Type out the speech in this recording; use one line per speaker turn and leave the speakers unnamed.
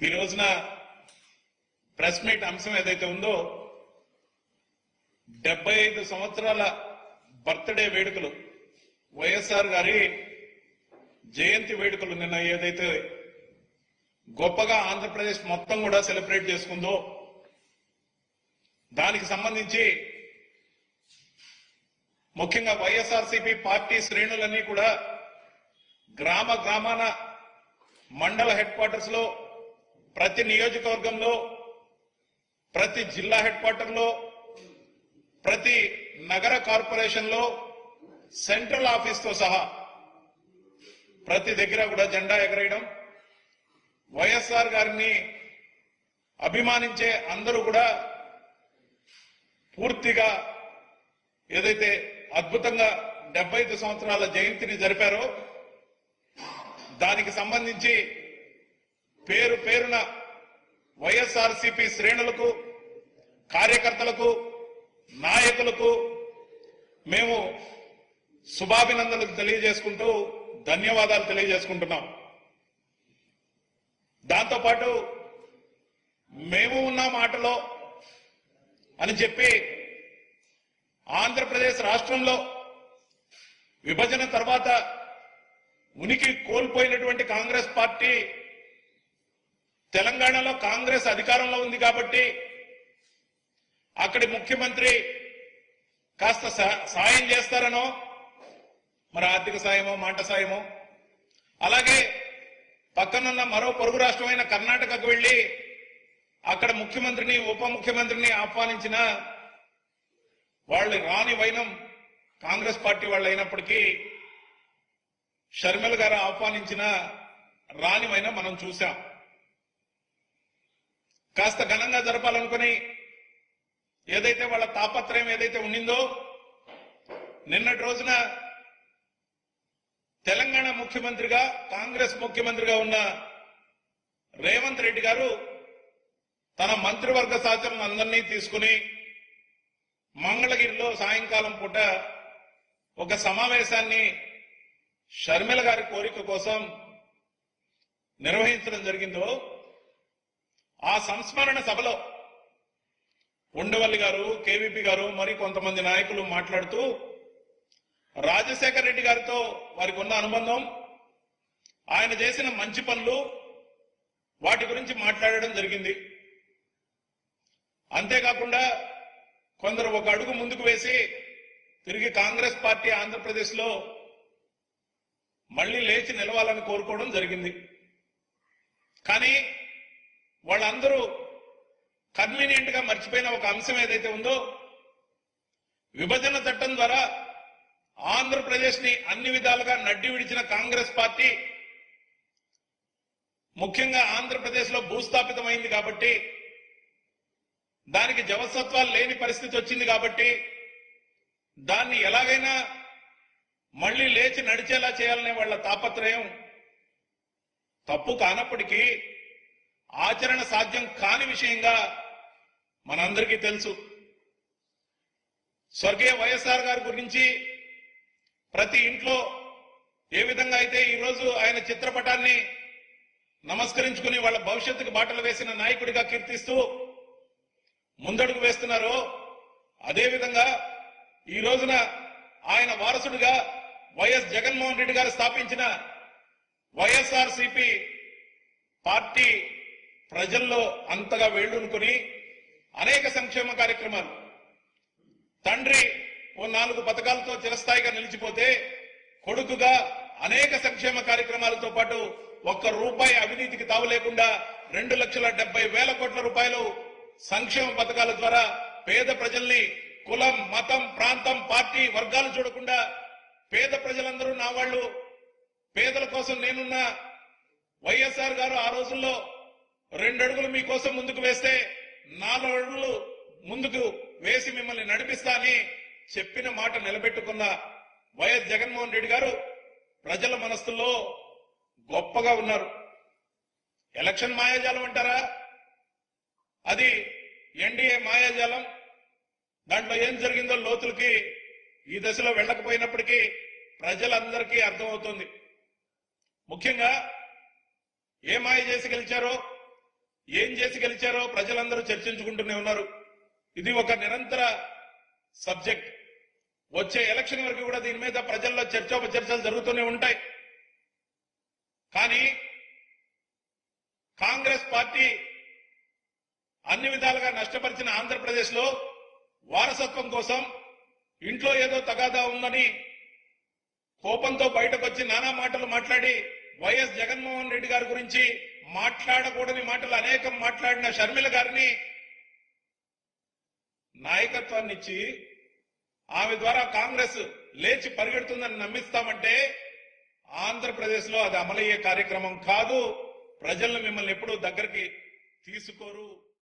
ఈ రోజున press meet అంశం ఏదైతే ఉందో డెబ్బై ఐదు సంవత్సరాల బర్త్డే వేడుకలు. వైఎస్ఆర్ గారి జయంతి వేడుకలు నిన్న ఏదైతే గొప్పగా ఆంధ్రప్రదేశ్ మొత్తం కూడా సెలబ్రేట్ చేసుకుందో దానికి సంబంధించి ముఖ్యంగా వైఎస్ఆర్సీపీ పార్టీ శ్రేణులన్నీ కూడా గ్రామ గ్రామాన మండల హెడ్ క్వార్టర్స్లో ప్రతి నియోజకవర్గంలో ప్రతి జిల్లా హెడ్ క్వార్టర్లో ప్రతి నగర కార్పొరేషన్లో సెంట్రల్ ఆఫీస్తో సహా ప్రతి దగ్గర కూడా జెండా ఎగరేయడం వైఎస్ఆర్ గారిని అభిమానించే అందరూ కూడా పూర్తిగా ఏదైతే అద్భుతంగా డెబ్బై ఐదు సంవత్సరాల జయంతిని జరిపారో దానికి సంబంధించి పేరు పేరున వైఎస్ఆర్సీపీ శ్రేణులకు కార్యకర్తలకు నాయకులకు మేము శుభాభినందనలు తెలియజేసుకుంటూ ధన్యవాదాలు తెలియజేసుకుంటున్నాం. దాంతోపాటు మేము ఉన్న మాటలో అని చెప్పి ఆంధ్రప్రదేశ్ రాష్ట్రంలో విభజన తర్వాత ఉనికి కోల్పోయినటువంటి కాంగ్రెస్ పార్టీ తెలంగాణలో కాంగ్రెస్ అధికారంలో ఉంది కాబట్టి అక్కడి ముఖ్యమంత్రి కాస్త సాయం చేస్తారనో మరి ఆర్థిక సాయమో మాట సాయమో. అలాగే పక్కనున్న మరో పొరుగు రాష్ట్రమైన కర్ణాటకకు వెళ్ళి అక్కడ ముఖ్యమంత్రిని ఉప ముఖ్యమంత్రిని ఆహ్వానించిన వాళ్ళు రాని వైనం కాంగ్రెస్ పార్టీ వాళ్ళు అయినప్పటికీ షర్మిల గారు ఆహ్వానించిన రాని వైనం మనం చూశాం. కాస్త ఘనంగా జరపాలనుకుని ఏదైతే వాళ్ళ తాపత్రయం ఏదైతే ఉండిందో నిన్నటి రోజున తెలంగాణ ముఖ్యమంత్రిగా కాంగ్రెస్ ముఖ్యమంత్రిగా ఉన్న రేవంత్ రెడ్డి గారు తన మంత్రివర్గ సాధ్యం అందరినీ తీసుకుని మంగళగిరిలో సాయంకాలం పూట ఒక సమావేశాన్ని షర్మిల గారి కోరిక కోసం నిర్వహించడం జరిగిందో ఆ సంస్మరణ సభలో ఉండవల్లి గారు కేవీపీ గారు మరి కొంతమంది నాయకులు మాట్లాడుతూ రాజశేఖర్ రెడ్డి గారితో వారికి ఉన్న అనుబంధం ఆయన చేసిన మంచి పనులు వాటి గురించి మాట్లాడడం జరిగింది. అంతేకాకుండా కొందరు ఒక అడుగు ముందుకు వేసి తిరిగి కాంగ్రెస్ పార్టీ ఆంధ్రప్రదేశ్లో మళ్ళీ లేచి నిలవాలని కోరుకోవడం జరిగింది. కానీ వాళ్ళందరూ కన్వీనియంట్గా మర్చిపోయిన ఒక అంశం ఏదైతే ఉందో విభజన చట్టం ద్వారా ఆంధ్రప్రదేశ్ని అన్ని విధాలుగా నడ్డి విడిచిన కాంగ్రెస్ పార్టీ ముఖ్యంగా ఆంధ్రప్రదేశ్లో భూస్థాపితమైంది కాబట్టి దానికి జవసత్వాలు లేని పరిస్థితి వచ్చింది కాబట్టి దాన్ని ఎలాగైనా మళ్ళీ లేచి నడిచేలా చేయాలనే వాళ్ళ తాపత్రయం తప్పు కానప్పటికీ ఆచరణ సాధ్యం కాని విషయంగా మనందరికీ తెలుసు. స్వర్గీయ వైఎస్ఆర్ గారి గురించి ప్రతి ఇంట్లో ఏ విధంగా అయితే ఈరోజు ఆయన చిత్రపటాన్ని నమస్కరించుకుని వాళ్ళ భవిష్యత్తుకు బాటలు వేసిన నాయకుడిగా కీర్తిస్తూ ముందడుగు వేస్తున్నారో అదేవిధంగా ఈ రోజున ఆయన వారసుడిగా వైఎస్ జగన్మోహన్ రెడ్డి గారు స్థాపించిన వైఎస్ఆర్ పార్టీ ప్రజల్లో అంతగా వేళ్ళూనుకుని అనేక సంక్షేమ కార్యక్రమాలు. తండ్రి ఓ నాలుగు పథకాలతో చిరస్థాయిగా నిలిచిపోతే కొడుకుగా అనేక సంక్షేమ కార్యక్రమాలతో పాటు ఒక్క రూపాయి అవినీతికి తావు లేకుండా రెండు లక్షల డెబ్బై వేల కోట్ల రూపాయలు సంక్షేమ పథకాల ద్వారా పేద ప్రజల్ని కులం మతం ప్రాంతం పార్టీ వర్గాలు చూడకుండా పేద ప్రజలందరూ నా వాళ్ళు. పేదల కోసం నేనున్న. వైఎస్ఆర్ గారు ఆ రోజుల్లో రెండు అడుగులు మీకోసం ముందుకు వేస్తే నాలుగు అడుగులు ముందుకు వేసి మిమ్మల్ని నడిపిస్తా అని చెప్పిన మాట నిలబెట్టుకున్న వైఎస్ జగన్మోహన్ రెడ్డి గారు ప్రజల మనస్సుల్లో గొప్పగా ఉన్నారు. ఎలక్షన్ మాయాజాలం అంటారా? అది ఎన్డీఏ మాయాజాలం. దాంట్లో ఏం జరిగిందో లోతులకి ఈ దశలో వెళ్ళకపోయినప్పటికీ ప్రజలందరికీ అర్థమవుతుంది. ముఖ్యంగా ఏ మాయ చేసి గెలిచారో ఏం చేసి గెలిచారో ప్రజలందరూ చర్చించుకుంటూనే ఉన్నారు. ఇది ఒక నిరంతర సబ్జెక్ట్. వచ్చే ఎలక్షన్ వరకు కూడా దీని మీద ప్రజల్లో చర్చోపచర్చలు జరుగుతూనే ఉంటాయి. కానీ కాంగ్రెస్ పార్టీ అన్ని విధాలుగా నష్టపరిచిన ఆంధ్రప్రదేశ్లో వారసత్వం కోసం ఇంట్లో ఏదో తగాదా ఉందని కోపంతో బయటకు వచ్చి నానా మాటలు మాట్లాడి వైఎస్ జగన్మోహన్ రెడ్డి గారి గురించి మాట్లాడకూడని మాటలు అనేకం మాట్లాడిన షర్మిల గారిని నాయకత్వాన్ని ఇచ్చి ఆమె ద్వారా కాంగ్రెస్ లేచి పరిగెడుతుందని నమ్మిస్తామంటే ఆంధ్రప్రదేశ్లో అది అమలయ్యే కార్యక్రమం కాదు. ప్రజలను మిమ్మల్ని ఎప్పుడూ దగ్గరికి తీసుకోరు.